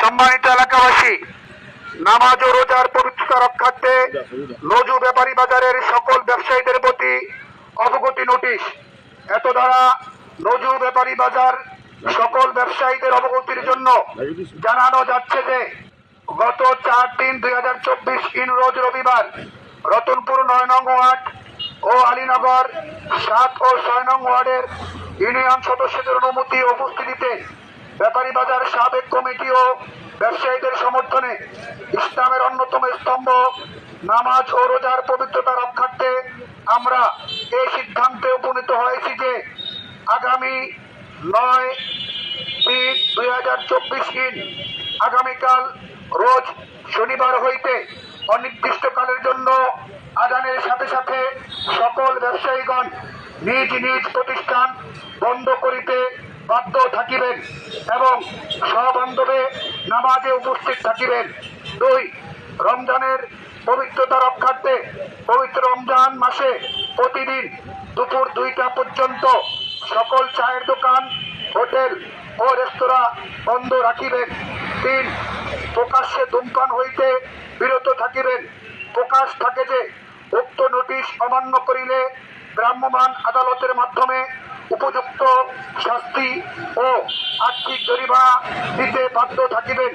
সম্মানিত এলাকাবাসী, নামাজ ও রোজার পবিত্রতা রক্ষার্থে নজু ব্যাপারী বাজারের সকল ব্যবসায়ীদের প্রতি অবগতি নোটিশ। এত দ্বারা নজু ব্যাপারী বাজার সকল ব্যবসায়ীদের অবগতির জন্য জানানো যাচ্ছে যে, গত চার তিন দুই হাজার চব্বিশ ইন রোজ রবিবার রতনপুর নয় নং ওয়ার্ড ও আলীনগর সাত ও ছয় নং ওয়ার্ডের ইউনিয়ন সদস্যদের অনুমতি উপস্থিতিতে ব্যাপারী বাজার সাবেক কমিটি ও ব্যবসায়ীদের সমর্থনে ইসলামের অন্যতম স্তম্ভ, নামাজ ও রোজার পবিত্রতা রক্ষার্থে আমরা এই সিদ্ধান্তে উপনীত হয়েছি যে আগামী নয় তিন দুই হাজার চব্বিশ ইন আগামীকাল রোজ শনিবার হইতে অনির্দিষ্টকালের জন্য আদানের সাথে সাথে সকল ব্যবসায়ীগণ নিজ নিজ প্রতিষ্ঠান বন্ধ করিতে বাধ্য থাকিবেন। সবান্ধবে নামাজে উপস্থিত থাকিবেন। দুই, রমজানের পবিত্রতা রক্ষার্থে পবিত্র রমজান মাসে প্রতিদিন দুপুর দুইটা পর্যন্ত সকল চায়ের দোকান, হোটেল ও রেস্তোরাঁ বন্ধ রাখিবেন। তিন, প্রকাশ্যে ধূমপান হইতে বিরত থাকিবেন। প্রকাশ থাকে যে উক্ত নোটিশ অমান্য করিলে ভ্রাম্যমাণ আদালতের মাধ্যমে উপযুক্ত শাস্তি ও আর্থিক জরিমা দিতে বাধ্য থাকিবেন।